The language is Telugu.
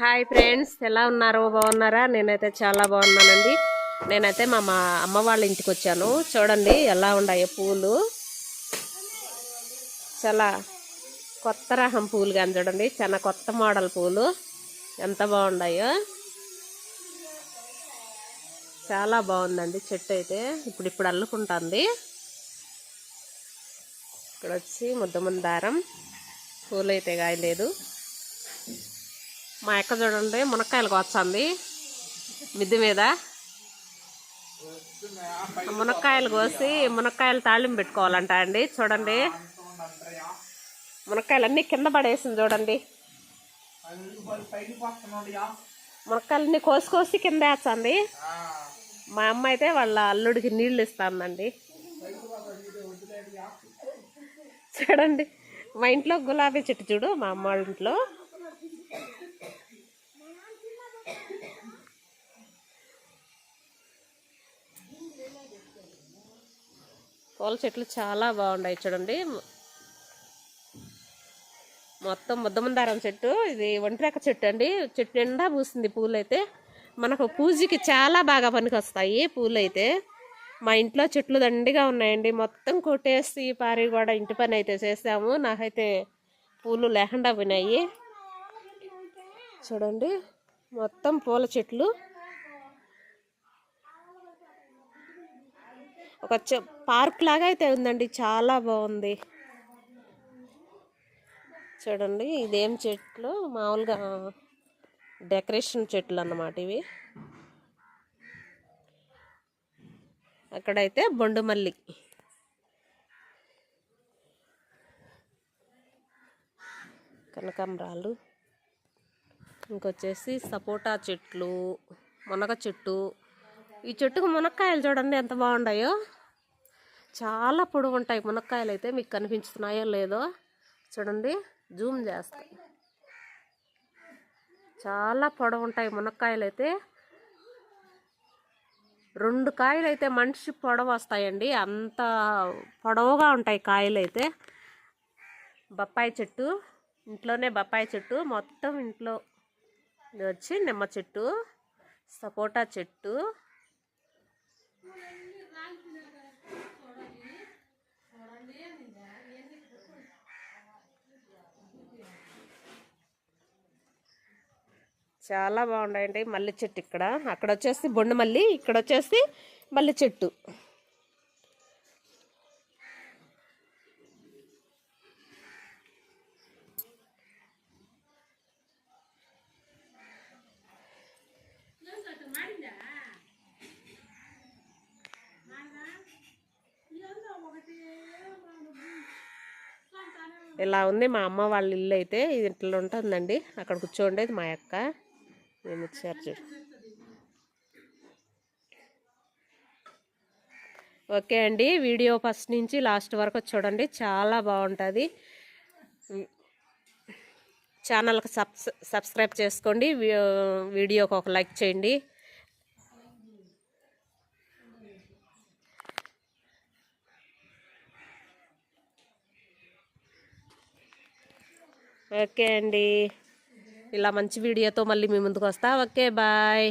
హాయ్ ఫ్రెండ్స్ ఎలా ఉన్నారు? బాగున్నారా? నేనైతే చాలా బాగున్నానండి. నేనైతే మా మా అమ్మ వాళ్ళ ఇంటికి వచ్చాను. చూడండి ఎలా ఉన్నాయో పూలు. చాలా కొత్త రహం పూలు కానీ చూడండి చాలా కొత్త మోడల్ పూలు. ఎంత బాగున్నాయో. చాలా బాగుందండి చెట్టు అయితే. ఇప్పుడు ఇప్పుడు అల్లుకుంటుంది. ఇక్కడ వచ్చి ముద్ద ముద్ద పూలు అయితే కాయలేదు. మా అక్క చూడండి మునక్కాయలు కోస్తుంది. మిద్ది మీద మునక్కాయలు కోసి మునక్కాయలు తాళింపు పెట్టుకోవాలంట అండి. చూడండి. మునక్కాయలు అన్నీ కింద పడేసింది చూడండి. మునక్కాయలన్నీ కోసి కోసి కింద వేస్తుంది. మా అమ్మ అయితే వాళ్ళ అల్లుడికి నీళ్ళు ఇస్తుందండి. చూడండి. మా ఇంట్లో గులాబీ చెట్టు చూడు మా అమ్మ వాళ్ళ ఇంట్లో. పూల చెట్లు చాలా బాగున్నాయి చూడండి. మొత్తం ముద్దమందారం చెట్టు. ఇది ఒంటిరెక్క చెట్టు అండి. చెట్టు నిండా పూసింది పూలు అయితే మనకు పూజకి చాలా బాగా పనికొస్తాయి పూలు అయితే మా ఇంట్లో చెట్లు దండిగా ఉన్నాయండి. మొత్తం కొట్టేసి పారి కూడా ఇంటి పని అయితే చేసాము. నాకైతే పూలు లేకుండా పోయినాయి. చూడండి. మొత్తం పూల చెట్లు. ఒక పార్క్ లాగా అయితే ఉందండి. చాలా బాగుంది. చూడండి ఇదేం చెట్లు? మామూలుగా డెకరేషన్ చెట్లు అన్నమాట ఇవి. అక్కడైతే బొండుమల్లి. కనకాంబరాలు. ఇంకొచ్చేసి సపోటా చెట్లు మునగ చెట్టు. ఈ చెట్టుకు మునక్కాయలు చూడండి ఎంత బాగున్నాయో చాలా పొడవు ఉంటాయి మునక్కాయలు అయితే మీకు కనిపించుతున్నాయో లేదో. చూడండి జూమ్ చేస్తాయి చాలా పొడవు ఉంటాయి మునక్కాయలు అయితే. రెండు కాయలు అయితే మనిషి పొడవు వస్తాయండి. అంత పొడవుగా ఉంటాయి కాయలు అయితే. బొప్పాయి చెట్టు ఇంట్లోనే బొప్పాయి చెట్టు మొత్తం ఇంట్లో వచ్చి నిమ్మ చెట్టు సపోటా చెట్టు చాలా బాగుంటాయండి మల్లె చెట్టు ఇక్కడ. అక్కడ వచ్చేసి బొండు మల్లి ఇక్కడ వచ్చేసి మల్లె చెట్టు. ఇలా ఉంది మా అమ్మ వాళ్ళ ఇల్లు అయితే. ఇది ఇంట్లో ఉంటుందండి. అక్కడ కూర్చోండేది మా అక్క. మేము వచ్చారు చూడు ఓకే అండి వీడియో ఫస్ట్ నుంచి లాస్ట్ వరకు చూడండి చాలా బాగుంటుంది. ఛానల్కి సబ్స్ సబ్స్క్రైబ్ చేసుకోండి వీ- వీడియోకి ఒక లైక్ చేయండి. ఓకే అండి. ఇలా మంచి వీడియోతో మళ్ళీ మీ ముందుకు వస్తా. Okay bye